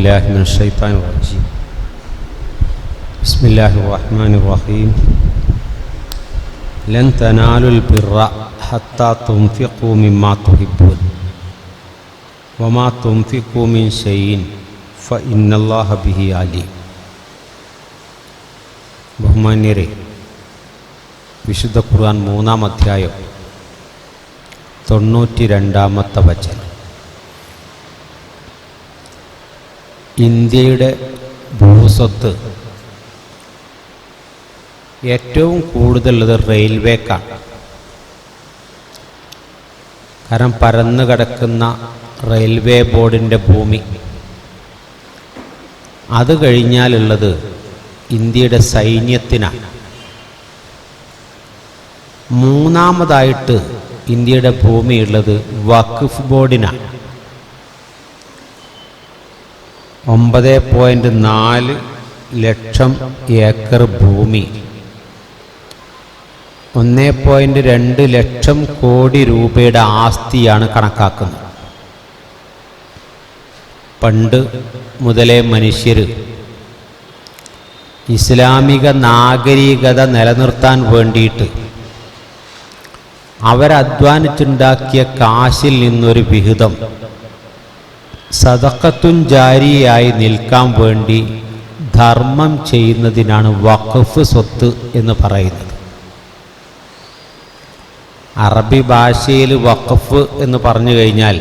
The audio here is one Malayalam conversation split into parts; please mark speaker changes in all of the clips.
Speaker 1: بالله من الشيطان الرجيم بسم الله الرحمن الرحيم لن تنالوا البر حتى تنفقوا مما تحبون وما تنفقوا من شيء فإن الله به عليم ബഹുമാന്യരെ വിശുദ്ധ ഖുർആൻ മൂന്നാം അധ്യായം തൊണ്ണൂറ്റി രണ്ടാമത്തെ വചനം ഇന്ത്യയുടെ ഭൂസ്വത്ത്. ഏറ്റവും കൂടുതലുള്ളത് റെയിൽവേക്കാണ്. കാരണം പരന്നു കിടക്കുന്ന റെയിൽവേ ബോർഡിന്റെ ഭൂമി. അത് കഴിഞ്ഞാലുള്ളത് ഇന്ത്യയുടെ സൈന്യത്തിനാണ്. മൂന്നാമതായിട്ട് ഇന്ത്യയുടെ ഭൂമിയുള്ളത് വഖഫ് ബോർഡിനാണ്. ഒമ്പത് പോയിന്റ് നാല് ലക്ഷം ഏക്കർ ഭൂമി. ഒന്ന് പോയിന്റ് രണ്ട് ലക്ഷം കോടി രൂപയുടെ ആസ്തിയാണ് കണക്കാക്കുന്നത്. പണ്ട് മുതലേ മനുഷ്യർ ഇസ്ലാമിക നാഗരികത നിലനിർത്താൻ വേണ്ടിയിട്ട് അവരധ്വാനിച്ചുണ്ടാക്കിയ കാശിൽ നിന്നൊരു വിഹിതം സദക്കത്തുൻ ജാരിയായി നിൽക്കാൻ വേണ്ടി ധർമ്മം ചെയ്യുന്നതിനാണ് വഖഫ് സ്വത്ത് എന്ന് പറയുന്നത്. അറബി ഭാഷയിൽ വഖഫ് എന്ന് പറഞ്ഞു കഴിഞ്ഞാൽ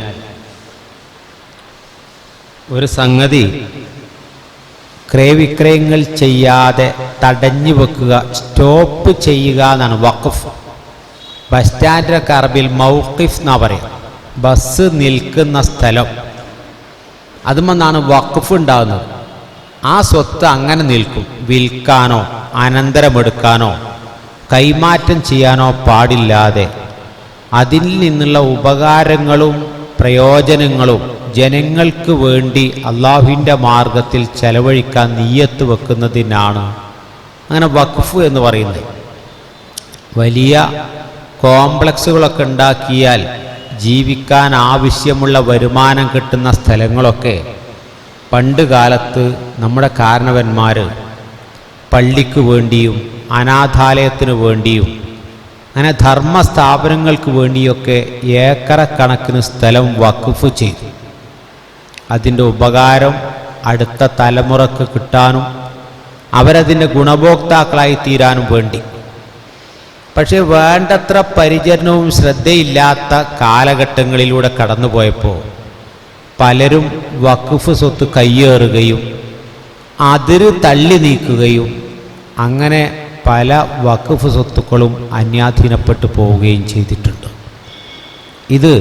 Speaker 1: ഒരു സംഗതി ക്രയവിക്രയങ്ങൾ ചെയ്യാതെ തടഞ്ഞു വെക്കുക സ്റ്റോപ്പ് ചെയ്യുക എന്നാണ് വഖഫ്. ബസ് സ്റ്റാൻഡിലൊക്കെ അറബിയിൽ മൗക്കിഫ് എന്നാണ് പറയുക ബസ് നിൽക്കുന്ന സ്ഥലം. അതുമെന്നാണ് വഖഫ് ഉണ്ടാകുന്നത് ആ സ്വത്ത് അങ്ങനെ നിൽക്കും. വിൽക്കാനോ അനന്തരമെടുക്കാനോ കൈമാറ്റം ചെയ്യാനോ പാടില്ലാതെ അതിൽ നിന്നുള്ള ഉപകാരങ്ങളും പ്രയോജനങ്ങളും ജനങ്ങൾക്ക് വേണ്ടി അള്ളാഹുവിന്റെ മാർഗത്തിൽ ചെലവഴിക്കാൻ നീയത്ത് വെക്കുന്നതിനാണ് അങ്ങനെ വഖഫ് എന്ന് പറയുന്നത്. വലിയ കോംപ്ലക്സുകളൊക്കെ ഉണ്ടാക്കിയാൽ ജീവിക്കാൻ ആവശ്യമുള്ള വരുമാനം കിട്ടുന്ന സ്ഥലങ്ങളൊക്കെ പണ്ട് കാലത്ത് നമ്മുടെ കാരണവന്മാർ പള്ളിക്ക് വേണ്ടിയും അനാഥാലയത്തിനു വേണ്ടിയും അങ്ങനെ ധർമ്മ സ്ഥാപനങ്ങൾക്ക് വേണ്ടിയൊക്കെ ഏക്കറക്കണക്കിന് സ്ഥലം വഖഫ് ചെയ്തു. അതിന്റെ ഉപകാരം അടുത്ത തലമുറയ്ക്ക് കിട്ടാനും അവരതിന്റെ ഗുണഭോക്താക്കളായി തീരാനും വേണ്ടി. പക്ഷേ വേണ്ടത്ര പരിചരണവും ശ്രദ്ധയില്ലാത്ത കാലഘട്ടങ്ങളിലൂടെ കടന്നുപോയപ്പോൾ പലരും വഖഫ് സ്വത്ത് കയ്യേറുകയും അതിര് തള്ളി നീക്കുകയും അങ്ങനെ പല വഖഫ് സ്വത്തുക്കളും അന്യാധീനപ്പെട്ടു പോവുകയും ചെയ്തിട്ടുണ്ട്. ഇത്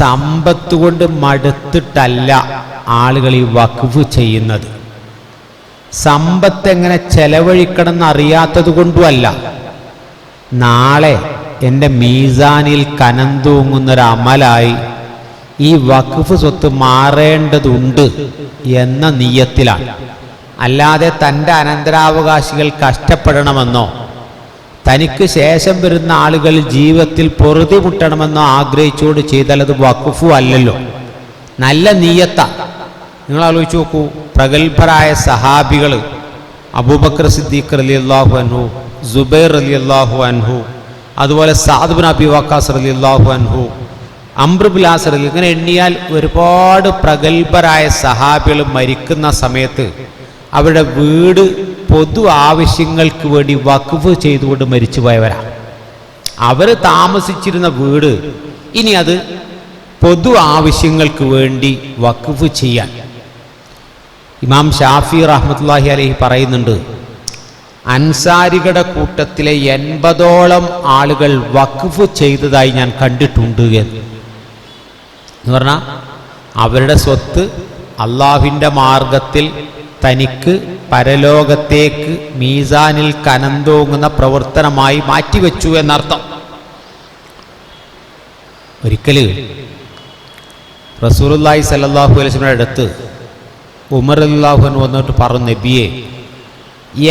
Speaker 1: സമ്പത്ത് കൊണ്ട് മടുത്തിട്ടല്ല ആളുകൾ ഈ വഖഫ് ചെയ്യുന്നത്. സമ്പത്ത് എങ്ങനെ ചെലവഴിക്കണം എന്നറിയാത്തത് കൊണ്ടുമല്ല നാളെ എന്റെ മീസാനിൽ കനം തൂങ്ങുന്നൊരമലായി ഈ വഖഫ് സ്വത്ത് മാറേണ്ടതുണ്ട് എന്ന നീയത്തിലാണ്. അല്ലാതെ തന്റെ അനന്തരാവകാശികൾ കഷ്ടപ്പെടണമെന്നോ തനിക്ക് ശേഷം വരുന്ന ആളുകൾ ജീവിതത്തിൽ പൊറുതി മുട്ടണമെന്നോ ആഗ്രഹിച്ചുകൊണ്ട് ചെയ്താൽ അത് വഖഫു അല്ലല്ലോ. നല്ല നീയത്ത. നിങ്ങൾ ആലോചിച്ച് നോക്കൂ പ്രഗത്ഭരായ സഹാബികൾ അബൂബക്കർ സിദ്ദീഖ് അലി അള്ളാഹു ജുബൈർ അലി അള്ളാഹു അൻഹു അതുപോലെ സാദുബിൻ അബി വക്കാസ് അലി അള്ളാഹു അൻഹു അംബ്രുബിലാസർ അലി ഇങ്ങനെ എണ്ണിയാൽ ഒരുപാട് പ്രഗത്ഭരായ സഹാബികൾ മരിക്കുന്ന സമയത്ത് അവരുടെ വീട് പൊതു ആവശ്യങ്ങൾക്ക് വേണ്ടി വഖഫ് ചെയ്തുകൊണ്ട് മരിച്ചു പോയവരാണ് അവർ താമസിച്ചിരുന്ന വീട് ഇനി അത് പൊതു ആവശ്യങ്ങൾക്ക് വേണ്ടി വഖഫ് ചെയ്യാൻ. ഇമാം ഷാഫി റഹ്മത്തുല്ലാഹി അലഹി പറയുന്നുണ്ട് അൻസാരികളുടെ കൂട്ടത്തിലെ എൺപതോളം ആളുകൾ വഖഫ് ചെയ്തതായി ഞാൻ കണ്ടിട്ടുണ്ട് എന്ന്. എന്ന് പറഞ്ഞാൽ അവരുടെ സ്വത്ത് അള്ളാഹുവിന്റെ മാർഗത്തിൽ തനിക്ക് പരലോകത്തേക്ക് മീസാനിൽ കനം തോങ്ങുന്ന പ്രവർത്തനമായി മാറ്റിവെച്ചു എന്നർത്ഥം. ഒരിക്കൽ റസൂർല്ലാഹി സല്ലാഹു അലൈസ്മിയുടെ അടുത്ത് ഉമർ അല്ലാഹുൻ വന്നിട്ട് പറഞ്ഞു നബിയെ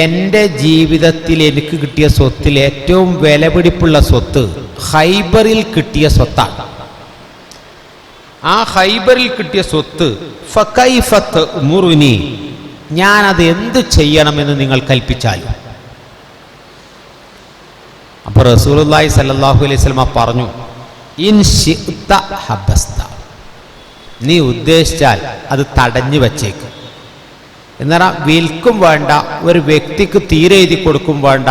Speaker 1: എന്റെ ജീവിതത്തിൽ എനിക്ക് കിട്ടിയ സ്വത്തിൽ ഏറ്റവും വിലപിടിപ്പുള്ള സ്വത്ത് ഹൈബറിൽ കിട്ടിയ സ്വത്താണ്. ആ ഹൈബറിൽ കിട്ടിയ സ്വത്ത് ഫക്കൈഫത്ത് മുറുനി ഞാനത് എന്ത് ചെയ്യണമെന്ന് നിങ്ങൾ കൽപ്പിച്ചാലും. അപ്പൊ റസൂലുള്ളാഹി സല്ലാഹു അലൈഹി വസല്ലമ പറഞ്ഞു ഇൻ നീ ഉദ്ദേശിച്ചാൽ അത് തടഞ്ഞു വച്ചേക്ക്. എന്നാൽ വിൽക്കും വേണ്ട ഒരു വ്യക്തിക്ക് തീരെ എഴുതി കൊടുക്കും വേണ്ട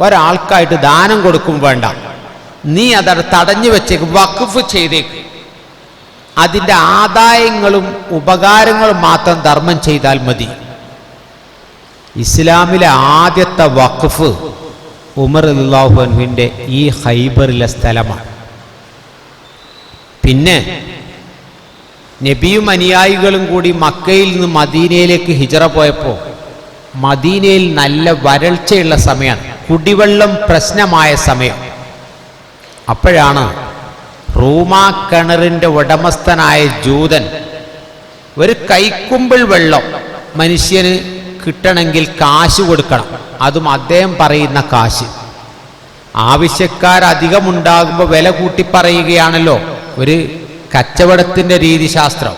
Speaker 1: ഒരാൾക്കായിട്ട് ദാനം കൊടുക്കും വേണ്ട. നീ അതവിടെ തടഞ്ഞു വെച്ചേക്ക് വഖഫ് ചെയ്തേക്ക്. അതിന്റെ ആദായങ്ങളും ഉപകാരങ്ങളും മാത്രം ധർമ്മം ചെയ്താൽ മതി. ഇസ്ലാമിലെ ആദ്യത്തെ വഖഫ് ഉമർ അള്ളാഹുവിന്റെ ഈ ഹൈബറിലെ സ്ഥലമാണ്. പിന്നെ നബിയും അനുയായികളും കൂടി മക്കയിൽ നിന്ന് മദീനയിലേക്ക് ഹിജറ പോയപ്പോൾ മദീനയിൽ നല്ല വരൾച്ചയുള്ള സമയമാണ് കുടിവെള്ളം പ്രശ്നമായ സമയം. അപ്പോഴാണ് റൂമാ കിണറിന്റെ ഉടമസ്ഥനായ ജൂതൻ ഒരു കൈക്കുമ്പിൾ വെള്ളം മനുഷ്യന് കിട്ടണമെങ്കിൽ കാശ് കൊടുക്കണം. അതും അദ്ദേഹം പറയുന്ന കാശ്. ആവശ്യക്കാരധികമുണ്ടാകുമ്പോൾ വില കൂട്ടി പറയുകയാണല്ലോ. ഒരു കച്ചവടത്തിന്റെ രീതിശാസ്ത്രം.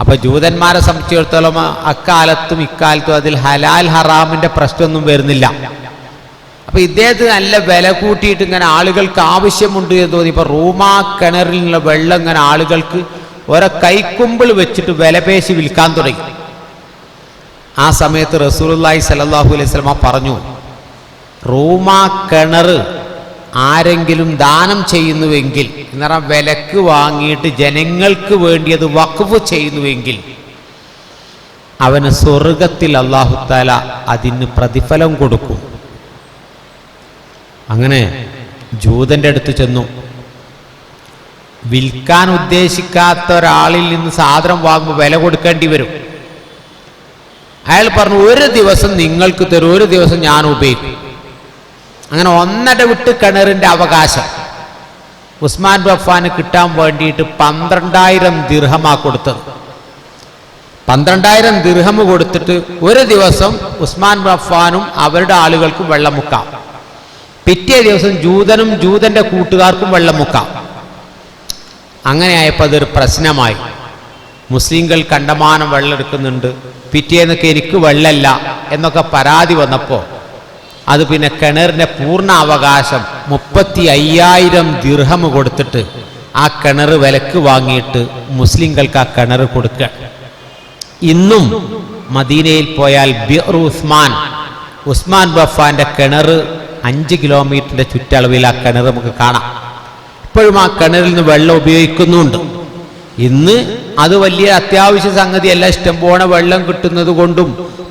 Speaker 1: അപ്പോൾ ജൂതന്മാരെ സംബന്ധിച്ചിടത്തോളം അക്കാലത്തും ഇക്കാലത്തും അതിൽ ഹലാൽ ഹറാമിന്റെ പ്രശ്നമൊന്നും വരുന്നില്ല. അപ്പോൾ ഇദ്ദേഹത്തിന് നല്ല വില കൂട്ടിയിട്ട് ഇങ്ങനെ ആളുകൾക്ക് ആവശ്യമുണ്ട് എന്ന് തോന്നി. ഇപ്പോൾ റൂമാ കിണറിൽ നിന്നുള്ള വെള്ളം ഇങ്ങനെ ആളുകൾക്ക് ഓരോ കൈക്കുമ്പിൾ വെച്ചിട്ട് വില പേശി വിൽക്കാൻ തുടങ്ങി. ആ സമയത്ത് റസൂലുള്ളാഹി സല്ലല്ലാഹു അലൈഹി സ്വലമ പറഞ്ഞു റൂമാ കിണർ ആരെങ്കിലും ദാനം ചെയ്യുന്നുവെങ്കിൽ എന്ന് വിലക്ക് വാങ്ങിയിട്ട് ജനങ്ങൾക്ക് വേണ്ടി അത് വഖഫ് ചെയ്യുന്നുവെങ്കിൽ അവന് സ്വർഗത്തിൽ അള്ളാഹുത്താല അതിന് പ്രതിഫലം കൊടുക്കും. അങ്ങനെ ജൂതന്റെ അടുത്ത് ചെന്നു. വിൽക്കാൻ ഉദ്ദേശിക്കാത്ത ഒരാളിൽ നിന്ന് സാധനം വാങ്ങുമ്പോൾ വില കൊടുക്കേണ്ടി വരും. അയാൾ പറഞ്ഞു ഒരു ദിവസം നിങ്ങൾക്ക് തരും ഒരു ദിവസം ഞാൻ ഉപയോഗിക്കും. അങ്ങനെ ഒന്നര വിട്ട് കിണറിന്റെ അവകാശം. ഉസ്മാൻ ബഫാന് കിട്ടാൻ വേണ്ടിയിട്ട് പന്ത്രണ്ടായിരം ദിർഹമാ കൊടുത്തത്. പന്ത്രണ്ടായിരം ദിർഹം കൊടുത്തിട്ട് ഒരു ദിവസം ഉസ്മാൻ ബഫാനും അവരുടെ ആളുകൾക്കും വെള്ളം മുക്കാം പിറ്റേ ദിവസം ജൂതനും ജൂതന്റെ കൂട്ടുകാർക്കും വെള്ളം മുക്കാം അങ്ങനെ ആയപ്പോൾ അതൊരു പ്രശ്നമായി. മുസ്ലിങ്ങൾ കണ്ടമാനം വെള്ളം എടുക്കുന്നുണ്ട് പിറ്റേന്നൊക്കെ എനിക്ക് വെള്ളമല്ല എന്നൊക്കെ പരാതി വന്നപ്പോൾ അത് പിന്നെ കിണറിന്റെ പൂർണ അവകാശം മുപ്പത്തി അയ്യായിരം ദിർഹം കൊടുത്തിട്ട് ആ കിണർ വിലക്ക് വാങ്ങിയിട്ട് മുസ്ലിങ്ങൾക്ക് ആ കിണർ കൊടുക്കുക. ഇന്നും മദീനയിൽ പോയാൽ ബിർ ഉസ്മാൻ ഉസ്മാൻ ബഫാന്റെ കിണർ അഞ്ച് കിലോമീറ്ററിന്റെ ചുറ്റളവിൽ ആ കിണർ നമുക്ക് കാണാം. ഇപ്പോഴും ആ കിണറിൽ നിന്ന് വെള്ളം ഉപയോഗിക്കുന്നുണ്ട്. ഇന്ന് അത് വലിയ അത്യാവശ്യ സംഗതിയല്ല. ഇഷ്ടംപോലെ വെള്ളം കിട്ടുന്നത് കൊണ്ടും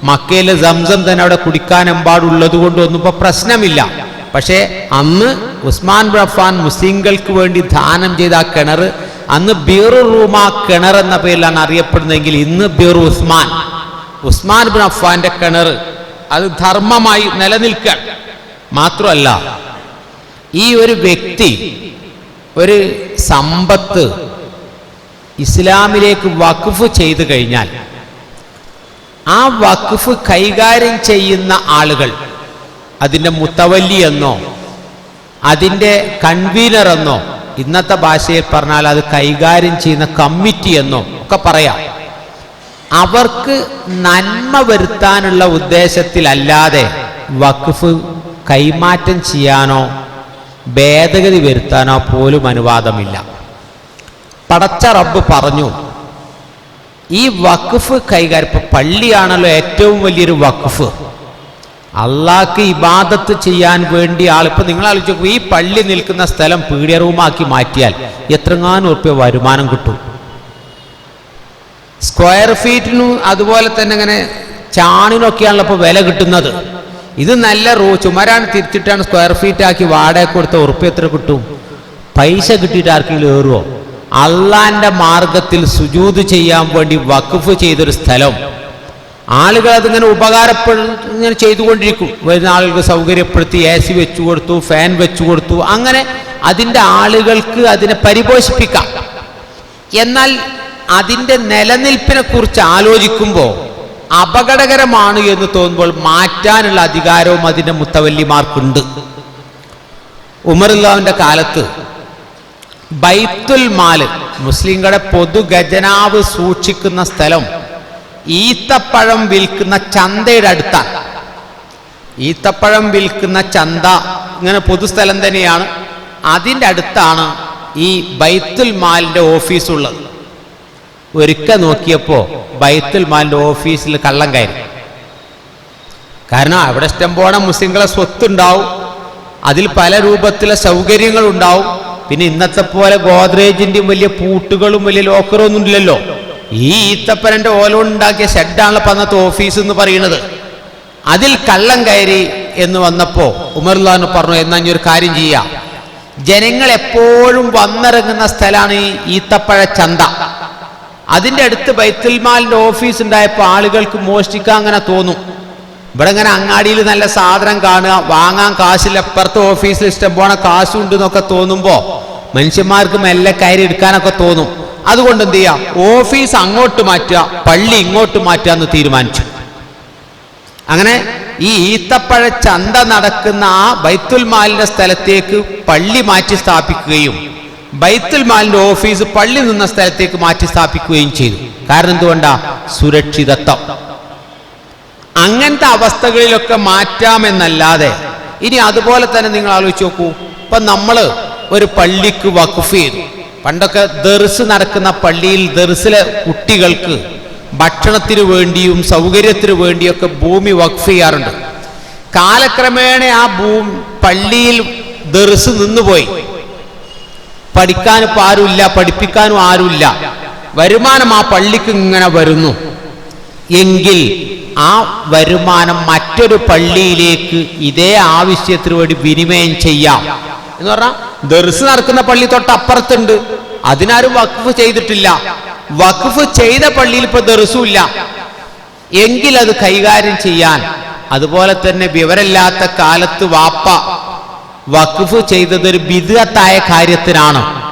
Speaker 1: മക്കയിലെ സംസം തന്നെ അവിടെ കുടിക്കാനെമ്പാടുള്ളത് കൊണ്ടും ഒന്നും ഇപ്പൊ പ്രശ്നമില്ല. പക്ഷേ അന്ന് ഉസ്മാൻ റഫാൻ മുസ്ലിങ്ങൾക്ക് വേണ്ടി ദാനം ചെയ്ത ആ കിണർ അന്ന് ബീറു റൂമ കിണർ എന്ന പേരിലാണ് അറിയപ്പെടുന്നതെങ്കിൽ ഇന്ന് ബീറു ഉസ്മാൻ. ഉസ്മാൻ ബിൻ അഫാന്റെ കിണർ അത് ധർമ്മമായി നിലനിൽക്കുക മാത്രമല്ല ഈ ഒരു വ്യക്തി ഒരു സമ്പത്ത് ഇസ്ലാമിലേക്ക് വഖഫ് ചെയ്തു കഴിഞ്ഞാൽ ആ വഖഫ് കൈകാര്യം ചെയ്യുന്ന ആളുകൾ അതിന്റെ മുത്തവല്ലി എന്നോ അതിന്റെ കൺവീനർ എന്നോ ഇന്നത്തെ ഭാഷയിൽ പറഞ്ഞാൽ അത് കൈകാര്യം ചെയ്യുന്ന കമ്മിറ്റി എന്നോ ഒക്കെ പറയാം. അവർക്ക് നന്മ വരുത്താനുള്ള ഉദ്ദേശത്തിലല്ലാതെ വഖഫ് കൈമാറ്റം ചെയ്യാനോ ഭേദഗതി വരുത്താനോ പോലും അനുവാദമില്ല. പടച്ച റബ്ബ് പറഞ്ഞു. ഈ വഖഫ് കൈകാര്യം ഇപ്പൊ പള്ളിയാണല്ലോ ഏറ്റവും വലിയൊരു വഖഫ്. അള്ളാഹ്ക്ക് ഇബാദത്ത് ചെയ്യാൻ വേണ്ടി ആളിപ്പോ നിങ്ങൾ ആലോചിച്ചു ഈ പള്ളി നിൽക്കുന്ന സ്ഥലം പീഡിയ റൂമാക്കി മാറ്റിയാൽ എത്രങ്ങാനും ഉറപ്പ് വരുമാനം കിട്ടും. സ്ക്വയർ ഫീറ്റിനും അതുപോലെ തന്നെ ഇങ്ങനെ ചാണിനൊക്കെയാണല്ലോ ഇപ്പോൾ വില കിട്ടുന്നത്. ഇത് നല്ല റൂ ചുമരാണ് തിരിച്ചിട്ടാണ് സ്ക്വയർ ഫീറ്റ് ആക്കി വാടക കൊടുത്ത ഉറപ്പ് എത്ര കിട്ടും? പൈസ കിട്ടിയിട്ട് ആർക്കെങ്കിലും ഏറുവോ? അള്ളാന്റെ മാർഗത്തിൽ സുജൂത് ചെയ്യാൻ വേണ്ടി വഖഫ് ചെയ്തൊരു സ്ഥലം. ആളുകൾ അതിങ്ങനെ ഉപകാരപ്പെടു ഇങ്ങനെ ചെയ്തുകൊണ്ടിരിക്കും. വരുന്ന ആളുകൾക്ക് സൗകര്യപ്പെടുത്തി എ സി വെച്ചു കൊടുത്തു ഫാൻ വെച്ചു കൊടുത്തു. അങ്ങനെ അതിന്റെ ആളുകൾക്ക് അതിനെ പരിപോഷിപ്പിക്കാം. എന്നാൽ അതിന്റെ നിലനിൽപ്പിനെക്കുറിച്ച് ആലോചിക്കുമ്പോൾ അപകടകരമാണ് എന്ന് തോന്നുമ്പോൾ മാറ്റാനുള്ള അധികാരവും അതിന്റെ മുത്തവല്ലിമാർക്കുണ്ട്. ഉമർ ഉമറുല്ലാവിന്റെ കാലത്ത് ബൈത്തുൽ മാൽ മുസ്ലിങ്ങളുടെ പൊതു ഖജനാവ് സൂക്ഷിക്കുന്ന സ്ഥലം. ഈത്തപ്പഴം വിൽക്കുന്ന ചന്തയുടെ അടുത്താണ് ഈത്തപ്പഴം വിൽക്കുന്ന ചന്ത ഇങ്ങനെ പൊതുസ്ഥലം തന്നെയാണ്. അതിന്റെ അടുത്താണ് ഈ ബൈത്തുൽ മാലിന്റെ ഓഫീസുള്ളത് ഒരിക്കൽ നോക്കിയപ്പോൾ ബൈത്തുൽ മാലിന്റെ ഓഫീസിൽ കള്ളം കയറി. കാരണം അവിടെ ഇഷ്ടം പോണ മുസ്ലിങ്ങളെ സ്വത്തുണ്ടാവും. അതിൽ പല രൂപത്തിലെ സൗകര്യങ്ങൾ ഉണ്ടാവും പിന്നെ ഇന്നത്തെ പോലെ ഗോദ്രേജിന്റെയും വലിയ പൂട്ടുകളും വലിയ ലോക്കറും ഒന്നും ഇല്ലല്ലോ. ഈ ഈത്തപ്പനന്റെ ഓലോണ്ടാക്കിയ ഷെഡാണല്ലോ ഇപ്പൊ അന്നത്തെ ഓഫീസ് എന്ന് പറയുന്നത്. അതിൽ കള്ളം കയറി എന്ന് വന്നപ്പോ ഉമർലാന്ന് പറഞ്ഞു എന്നാ ഒരു കാര്യം ചെയ്യാം. ജനങ്ങൾ എപ്പോഴും വന്നിറങ്ങുന്ന സ്ഥലമാണ് ഈ ഈത്തപ്പഴ ചന്ത. അതിന്റെ അടുത്ത് ബൈത്തുൽമാലിന്റെ ഓഫീസ് ഉണ്ടായപ്പോൾ ആളുകൾക്ക് മോഷ്ടിക്കാൻ അങ്ങനെ തോന്നും. ഇവിടെ ഇങ്ങനെ അങ്ങാടിയിൽ നല്ല സാധനം കാണുക വാങ്ങാൻ കാശില്ല അപ്പുറത്തെ ഓഫീസിൽ ഇഷ്ടം പോണ കാശുണ്ട് എന്നൊക്കെ തോന്നുമ്പോൾ മനുഷ്യന്മാർക്ക് മെല്ലെ കയറി എടുക്കാനൊക്കെ തോന്നും. അതുകൊണ്ട് എന്ത് ചെയ്യാം? ഓഫീസ് അങ്ങോട്ട് മാറ്റുക പള്ളി ഇങ്ങോട്ട് മാറ്റുക എന്ന് തീരുമാനിച്ചു. അങ്ങനെ ഈ ഈത്തപ്പഴ ചന്ത നടക്കുന്ന ആ ബൈത്തുൽ മാലിന്റെ സ്ഥലത്തേക്ക് പള്ളി മാറ്റി സ്ഥാപിക്കുകയും ബൈത്തുൽ മാലിന്റെ ഓഫീസ് പള്ളി നിന്ന സ്ഥലത്തേക്ക് മാറ്റി സ്ഥാപിക്കുകയും ചെയ്തു. കാരണം എന്തുകൊണ്ടാ? സുരക്ഷിതത്വം. അങ്ങനത്തെ അവസ്ഥകളിലൊക്കെ മാറ്റാമെന്നല്ലാതെ ഇനി അതുപോലെ തന്നെ നിങ്ങൾ ആലോചിച്ച് നോക്കൂ. ഇപ്പൊ നമ്മൾ ഒരു പള്ളിക്ക് വഖഫ് ചെയ്തു. പണ്ടൊക്കെ ദർസ് നടക്കുന്ന പള്ളിയിൽ ദർസിലെ കുട്ടികൾക്ക് ഭക്ഷണത്തിന് വേണ്ടിയും സൗകര്യത്തിന് വേണ്ടിയൊക്കെ ഭൂമി വഖഫ് ചെയ്യാറുണ്ട്. കാലക്രമേണ ആ ഭൂമി പള്ളിയിൽ ദർസ് നിന്നുപോയി. പഠിക്കാനും ഇപ്പൊ ആരുമില്ല പഠിപ്പിക്കാനും ആരുമില്ല. വരുമാനം ആ പള്ളിക്ക് ഇങ്ങനെ വരുന്നു. എങ്കിൽ ആ വരുമാനം മറ്റൊരു പള്ളിയിലേക്ക് ഇതേ ആവശ്യത്തിന് വേണ്ടി വിനിമയം ചെയ്യാം. എന്ന് പറഞ്ഞാൽ ദർസ് നടക്കുന്ന പള്ളി തൊട്ടപ്പുറത്തുണ്ട്. അതിനാരും വഖഫ് ചെയ്തിട്ടില്ല. വഖഫ് ചെയ്ത പള്ളിയിൽ ഇപ്പൊ ദർസുമില്ല എങ്കിൽ അത് കൈകാര്യം ചെയ്യാൻ. അതുപോലെ തന്നെ വിവരമില്ലാത്ത കാലത്ത് വാപ്പ വഖഫ് ചെയ്തത് ഒരു ബിദത്തായ കാര്യത്തിനാണ്.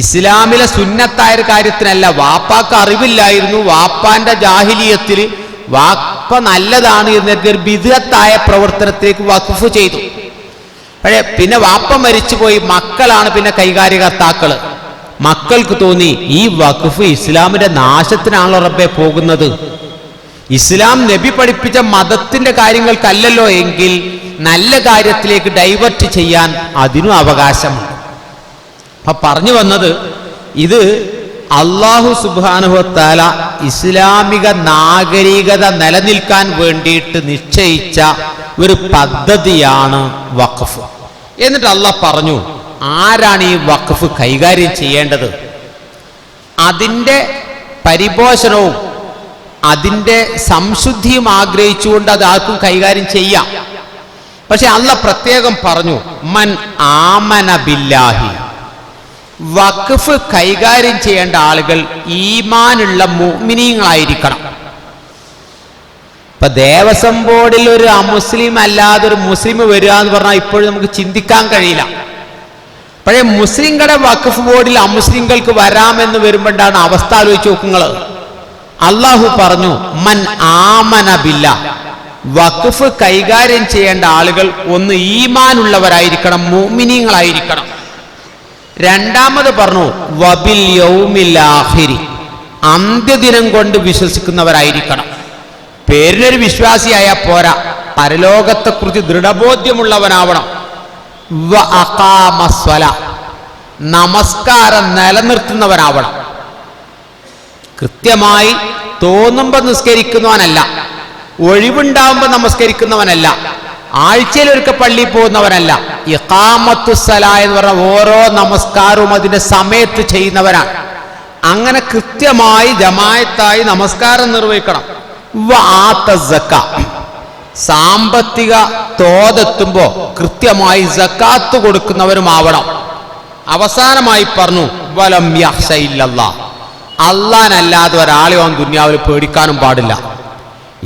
Speaker 1: ഇസ്ലാമിലെ സുന്നത്തായ ഒരു കാര്യത്തിനല്ല. വാപ്പാക്ക് അറിവില്ലായിരുന്നു. വാപ്പാന്റെ ജാഹിലിയത്തിൽ വാപ്പ നല്ലതാണ് എന്നൊക്കെ ഒരു പ്രവർത്തനത്തിലേക്ക് വഖഫ് ചെയ്തു. പക്ഷേ പിന്നെ വാപ്പ മരിച്ചുപോയി. മക്കളാണ് പിന്നെ കൈകാര്യകർത്താക്കൾ മക്കൾക്ക് തോന്നി ഈ വഖഫ് ഇസ്ലാമിന്റെ നാശത്തിനാണല്ലോ റബ്ബെ പോകുന്നത്. ഇസ്ലാം നബി പഠിപ്പിച്ച മതത്തിന്റെ കാര്യങ്ങൾക്കല്ലല്ലോ എങ്കിൽ നല്ല കാര്യത്തിലേക്ക് ഡൈവേർട്ട് ചെയ്യാൻ അതിനും അവകാശമുണ്ട് അപ്പൊ പറഞ്ഞു വന്നത് ഇത് അള്ളാഹു സുബാനുഭത്താല ഇസ്ലാമിക നാഗരികത നിലനിൽക്കാൻ വേണ്ടിയിട്ട് നിശ്ചയിച്ച ഒരു പദ്ധതിയാണ് വഖഫ്. എന്നിട്ട് അള്ളാഹ് പറഞ്ഞു ആരാണ് ഈ വഖഫ് കൈകാര്യം ചെയ്യേണ്ടത്? അതിന്റെ പരിപോഷണവും അതിന്റെ സംശുദ്ധിയും ആഗ്രഹിച്ചുകൊണ്ട് അത് ആർക്കും കൈകാര്യം ചെയ്യാം. പക്ഷെ അല്ല പ്രത്യേകം പറഞ്ഞു മൻ ആമന ബില്ലാഹി. വഖഫ് കൈകാര്യം ചെയ്യേണ്ട ആളുകൾ ഈമാനുള്ള മുഅ്മിനീങ്ങളായിരിക്കണം. ഇപ്പൊ ദേവസ്വം ബോർഡിൽ ഒരു അമുസ്ലിം അല്ലാതെ ഒരു മുസ്ലിം വരിക എന്ന് പറഞ്ഞാൽ ഇപ്പോഴും നമുക്ക് ചിന്തിക്കാൻ കഴിയില്ല. പഴയ മുസ്ലിങ്ങളുടെ വഖഫ് ബോർഡിൽ അമുസ്ലിങ്ങൾക്ക് വരാമെന്ന് വരുമ്പോഴാണ് അവസ്ഥ ആലോചിച്ച് നോക്കുങ്ങൾ അള്ളാഹു പറഞ്ഞു മൻ ആമന ബില്ല. വഖഫ് കൈകാര്യം ചെയ്യേണ്ട ആളുകൾ ഒന്ന് ഈമാനുള്ളവരായിരിക്കണം മോമിനിയങ്ങളായിരിക്കണം രണ്ടാമത് പറഞ്ഞു വബിൽ യൗമില്ലാഹിരി അന്ത്യദിനം കൊണ്ട് വിശ്വസിക്കുന്നവരായിരിക്കണം. പേരിനൊരു വിശ്വാസിയായ പോരാ. പരലോകത്തെക്കുറിച്ച് ദൃഢബോധ്യമുള്ളവനാവണം. നമസ്കാരം നിലനിർത്തുന്നവനാവണം. കൃത്യമായി തോന്നുമ്പോൾ നിസ്കരിക്കുന്നവനല്ല. ഒഴിവുണ്ടാവുമ്പോൾ നമസ്കരിക്കുന്നവനല്ല. ആഴ്ചയിൽ ഒരിക്കൽ പള്ളിയിൽ പോകുന്നവരല്ല ഇഖാമത്തുസല എന്ന് പറഞ്ഞ ഓരോ നമസ്കാരവും അതിന്റെ സമയത്ത് ചെയ്യുന്നവരാണ് അങ്ങനെ കൃത്യമായി ജമായത്തായി നമസ്കാരം നിർവഹിക്കണം. സാമ്പത്തിക തോതെത്തുമ്പോ കൃത്യമായി ജക്കാത്ത് കൊടുക്കുന്നവരുമാവണം അവസാനമായി പറഞ്ഞു വലം അള്ളാൻ അല്ലാതെ ഒരാളെ അവൻ ദുന്യാവിൽ പേടിക്കാനും പാടില്ല.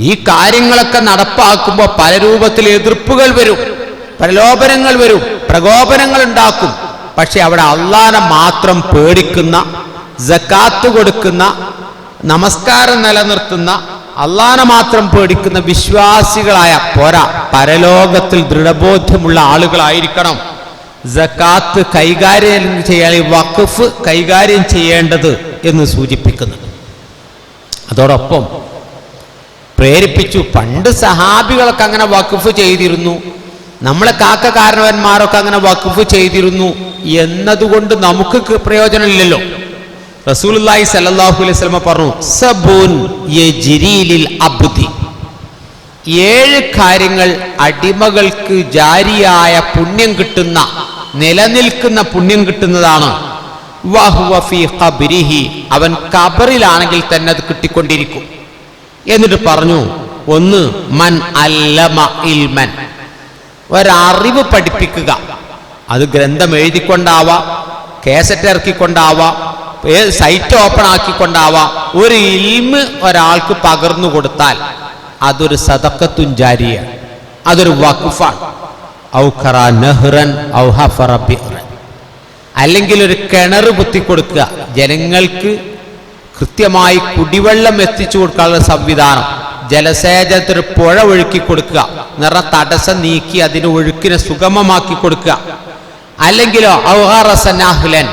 Speaker 1: ഈ കാര്യങ്ങളൊക്കെ നടപ്പാക്കുമ്പോൾ പല രൂപത്തിൽ എതിർപ്പുകൾ വരും പ്രലോഭനങ്ങൾ വരും പ്രകോപനങ്ങൾ ഉണ്ടാക്കും. പക്ഷെ അവിടെ അള്ളാനെ മാത്രം പേടിക്കുന്ന ജക്കാത്ത് കൊടുക്കുന്ന നമസ്കാരം നിലനിർത്തുന്ന അള്ളാനെ മാത്രം പേടിക്കുന്ന വിശ്വാസികളായ പോരാ പരലോകത്തിൽ ദൃഢബോധ്യമുള്ള ആളുകളായിരിക്കണം. ജക്കാത്ത് കൈകാര്യം ചെയ്യാൻ വഖഫ് കൈകാര്യം ചെയ്യേണ്ടത് എന്ന് സൂചിപ്പിക്കുന്നു അതോടൊപ്പം പ്രേരിപ്പിച്ചു. പണ്ട് സഹാബികളൊക്കെ അങ്ങനെ വഖഫ് ചെയ്തിരുന്നു. നമ്മളെ കാക്ക കാരണവന്മാരൊക്കെ അങ്ങനെ വഖഫ് ചെയ്തിരുന്നു എന്നതുകൊണ്ട് നമുക്ക് പ്രയോജനമില്ലല്ലോ. റസൂലുള്ളാഹി സല്ലല്ലാഹു അലൈഹി പറഞ്ഞു സബൂൻ അബ്ദി. ഏഴ് കാര്യങ്ങൾ അടിമകൾക്ക് ജാരിയായ പുണ്യം കിട്ടുന്ന നിലനിൽക്കുന്ന പുണ്യം കിട്ടുന്നതാണ്. അവൻ കബറിലാണെങ്കിൽ തന്നെ അത് കിട്ടിക്കൊണ്ടിരിക്കും. എന്നിട്ട് പറഞ്ഞു ഒന്ന് മൻ അല്ലമ ഇൽമൻ. ഒരറിവ് പഠിപ്പിക്കുക. അത് ഗ്രന്ഥം എഴുതിക്കൊണ്ടാവാം കേസറ്റ് ഇറക്കിക്കൊണ്ടാവാം സൈറ്റ് ഓപ്പൺ ആക്കിക്കൊണ്ടാവാം ഒരു ഇൽമ് ഒരാൾക്ക് പകർന്നു കൊടുത്താൽ അതൊരു സതക്കത്തുഞ്ചാരിയ അതൊരു വഖഫാണ്. അല്ലെങ്കിൽ ഒരു കിണർ കുത്തിക്കൊടുക്കുക. ജനങ്ങൾക്ക് കൃത്യമായി കുടിവെള്ളം എത്തിച്ചു കൊടുക്കാനുള്ള സംവിധാനം. ജലസേചനത്തിന് പുഴ ഒഴുക്കി കൊടുക്കുക. നിറ തടസ്സം നീക്കി അതിന് ഒഴുക്കിനെ സുഗമമാക്കി കൊടുക്കുക. അല്ലെങ്കിലോ ഔഹാറസന്നാഹുലൻ.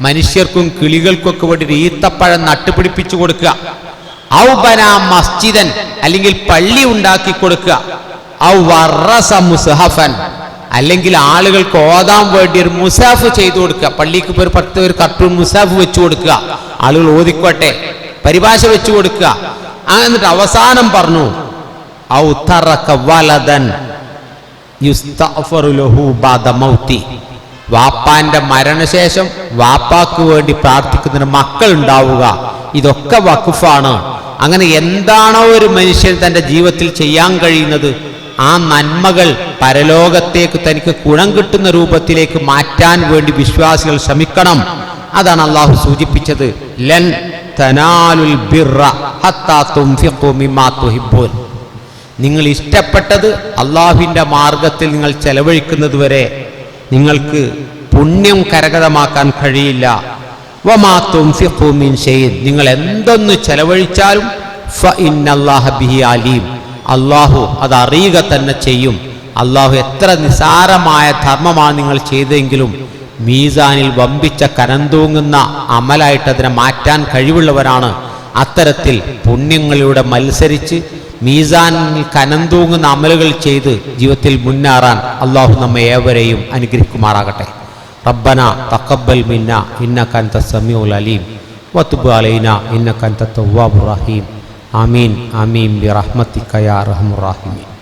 Speaker 1: മനുഷ്യർക്കും കിളികൾക്കൊക്കെ വേണ്ടി ഒരു ഈത്തപ്പഴം നട്ടുപിടിപ്പിച്ചു കൊടുക്കുക. ഔബന മസ്ജിദൻ അല്ലെങ്കിൽ പള്ളി ഉണ്ടാക്കി കൊടുക്കുക. ഔ വറസ മുസ്ഹഫൻ. അല്ലെങ്കിൽ ആളുകൾക്ക് ഓതാൻ വേണ്ടി ഒരു മുസാഫ് ചെയ്തു കൊടുക്കുക. പള്ളിക്ക് ഒരു പത്ത് ഒരു കർട്ടൂൺ മുസാഫ് വെച്ചു കൊടുക്കുക. ആളുകൾ ഓതിക്കോട്ടെ. പരിഭാഷ വെച്ചു കൊടുക്കുക. എന്നിട്ട് അവസാനം പറഞ്ഞു വാപ്പാന്റെ മരണശേഷം വാപ്പാക്ക് വേണ്ടി പ്രാർത്ഥിക്കുന്നതിന് മക്കൾ ഉണ്ടാവുക. ഇതൊക്കെ വഖഫാണ്. അങ്ങനെ എന്താണോ ഒരു മനുഷ്യൻ തന്റെ ജീവിതത്തിൽ ചെയ്യാൻ കഴിയുന്നത്? ആ നന്മകൾ പരലോകത്തേക്ക് തനിക്ക് ഗുണം കിട്ടുന്ന രൂപത്തിലേക്ക് മാറ്റാൻ വേണ്ടി വിശ്വാസികൾ ശ്രമിക്കണം. അതാണ് അള്ളാഹു സൂചിപ്പിച്ചത്. ലൻ തനാലുൽ ബിറ നിങ്ങൾ ഇഷ്ടപ്പെട്ടത് അള്ളാഹുവിന്റെ മാർഗത്തിൽ നിങ്ങൾ ചെലവഴിക്കുന്നത് വരെ നിങ്ങൾക്ക് പുണ്യം കരകതമാക്കാൻ കഴിയില്ല. നിങ്ങൾ എന്തൊന്ന് ചെലവഴിച്ചാലും അലീം. അള്ളാഹു അത് തന്നെ ചെയ്യും. അള്ളാഹു എത്ര നിസാരമായ ധർമ്മമാണ് നിങ്ങൾ ചെയ്തെങ്കിലും മീസാനിൽ വമ്പിച്ച കനന്തൂങ്ങുന്ന അമലായിട്ട് അതിനെ മാറ്റാൻ കഴിവുള്ളവരാണ്. അത്തരത്തിൽ പുണ്യങ്ങളിലൂടെ മത്സരിച്ച് മീസാനിൽ കനം തൂങ്ങുന്ന അമലുകൾ ചെയ്ത് ജീവിതത്തിൽ മുന്നേറാൻ അള്ളാഹു നമ്മെ ഏവരെയും അനുഗ്രഹിക്കുമാറാകട്ടെ. റബ്ബന തക്കബൽ മിന്ന ഇന്ന അൻത സമീഉൽ അലീം. വത്തുബ് അലൈന ഇന്ന അൻത തവ്വാബുർ റഹീം. ആമീൻ ആമീൻ ബിറഹ്മതിക യാ അർഹമുർ റഹീമീൻ.